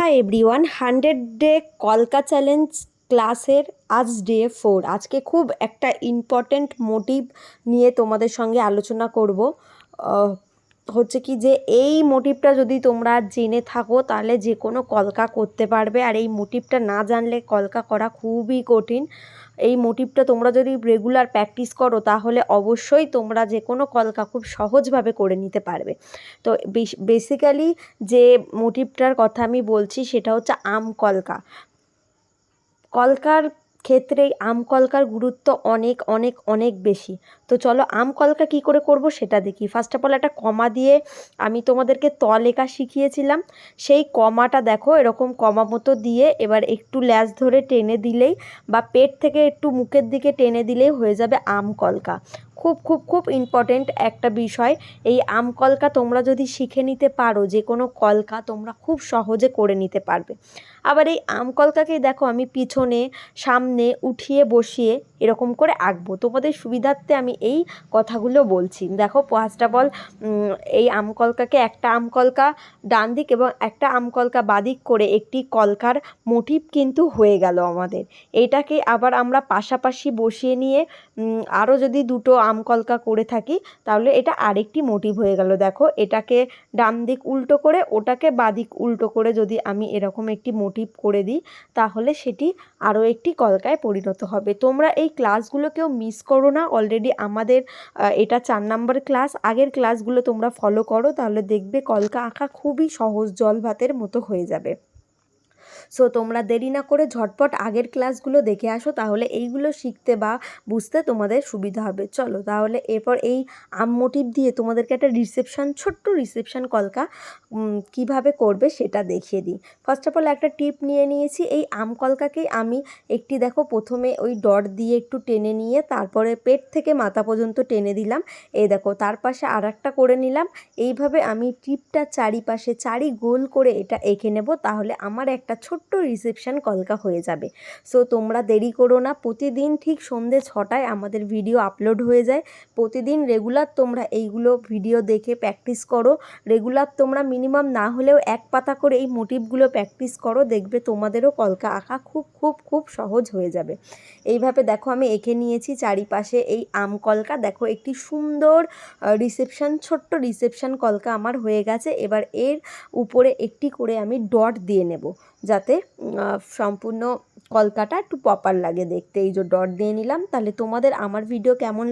High everyone hundred day কলকা challenge ক্লাসের আজ ডে ফোর আজকে খুব একটা ইম্পর্টেন্ট মোটিভ নিয়ে তোমাদের সঙ্গে আলোচনা করব। হচ্ছে কি যে এই মোটিভটা যদি তোমরা জেনে থাকো, তাহলে যে কোনো কলকা করতে পারবে। আর এই মোটিভটা না জানলে কলকা করা খুবই কঠিন। এই মোটিভটা তোমরা যদি রেগুলার প্র্যাকটিস করো, তাহলে অবশ্যই তোমরা যে কোনো কলকা খুব সহজভাবে করে নিতে পারবে। তো বেসিক্যালি যে মোটিভটার কথা আমি বলছি, সেটা হচ্ছে আম কলকা। কলকার ক্ষেত্রে আম কলকার গুরুত্ব অনেক অনেক অনেক বেশি। তো চলো আম কলকা কী করে করব সেটা দেখি। ফার্স্ট অফ অল একটা কমা দিয়ে আমি তোমাদেরকে ত লেখা শিখিয়েছিলাম। সেই কমাটা দেখো এরকম কমা মতো দিয়ে এবার একটু ল্যাজ ধরে টেনে দিলেই বা পেট থেকে একটু মুখের দিকে টেনে দিলেই হয়ে যাবে আম কলকা। খুব খুব খুব ইম্পর্টেন্ট একটা বিষয়। এই আম কলকা তোমরা যদি শিখে নিতে পারো, যে কোনো কলকা তোমরা খুব সহজে করে নিতে পারবে। আবার এই আম কলকাকেই দেখো আমি পিছনে, সামনে উঠিয়ে বসিয়ে এরকম করে আঁকবো। তোমাদের সুবিধার্থে আমি এই কথাগুলো বলছি। দেখো ফার্স্ট অফ অল এই আম কলকাকে একটা আম কলকা ডান দিক এবং একটা আম কলকা বাদিক করে একটি কলকার মোটিভ কিন্তু হয়ে গেল আমাদের। এইটাকে আবার আমরা পাশাপাশি বসিয়ে নিয়ে আরও যদি দুটো আম কলকা করে থাকি, তাহলে এটা আরেকটি মোটিভ হয়ে গেল। দেখো, এটাকে ডান দিক উল্টো করে, ওটাকে বাদিক উল্টো করে যদি আমি এরকম একটি মোটিভ করে দিই, তাহলে সেটি আরও একটি কলকায় পরিণত হবে। তোমরা এই ক্লাসগুলো কেউ মিস করো না। অলরেডি আমাদের এটা চার নাম্বার ক্লাস আগের ক্লাসগুলো তোমরা ফলো করো, তাহলে দেখবে কলকা আঁকা খুবই সহজ জল ভাতের মতো হয়ে যাবে। সো তোমরা দেরি না করে ঝটপট আগের ক্লাসগুলো দেখে আসো, তাহলে এইগুলো শিখতে বা বুঝতে তোমাদের সুবিধা হবে। চলো তাহলে এরপর এই আম মোটিভ দিয়ে তোমাদেরকে একটা রিসেপশান ছোট্ট রিসেপশান কলকা কীভাবে করবে সেটা দেখিয়ে দিই। ফার্স্ট অফ অল একটা টিপ নিয়ে নিয়েছি, এই আম কলকাকেই আমি একটি দেখো প্রথমে ওই ডট দিয়ে একটু টেনে নিয়ে তারপরে পেট থেকে মাথা পর্যন্ত টেনে দিলাম। এই দেখো, তার পাশে আর একটা করে নিলাম। এইভাবে আমি টিপটা চারিপাশে, চারি গোল করে এটা এঁকে নেব, তাহলে আমার একটা ছোট্ট রিসেপশান কলকা হয়ে যাবে। সো তোমরা দেরি করো না। প্রতিদিন ঠিক সন্ধে ছটায় আমাদের ভিডিও আপলোড হয়ে যায়। প্রতিদিন রেগুলার তোমরা এইগুলো ভিডিও দেখে প্র্যাকটিস করো। রেগুলার তোমরা মিনিমাম না হলেও এক পাতা করে এই মোটিভগুলো প্র্যাকটিস করো। দেখবে তোমাদেরও কলকা আঁকা খুব খুব খুব সহজ হয়ে যাবে। এইভাবে দেখো আমি এঁকে নিয়েছি চারিপাশে এই আম কলকা। দেখো একটি সুন্দর রিসেপশান ছোট্ট রিসেপশান কলকা আমার হয়ে গেছে। এবার এর উপরে একটি করে আমি ডট দিয়ে নেব। যাতে সম্পূর্ণ কলকাটা একটু প্রপার লাগে দেখতে। এই যে ডট দিয়ে নিলাম, তাহলে তোমাদের আমার ভিডিও কেমন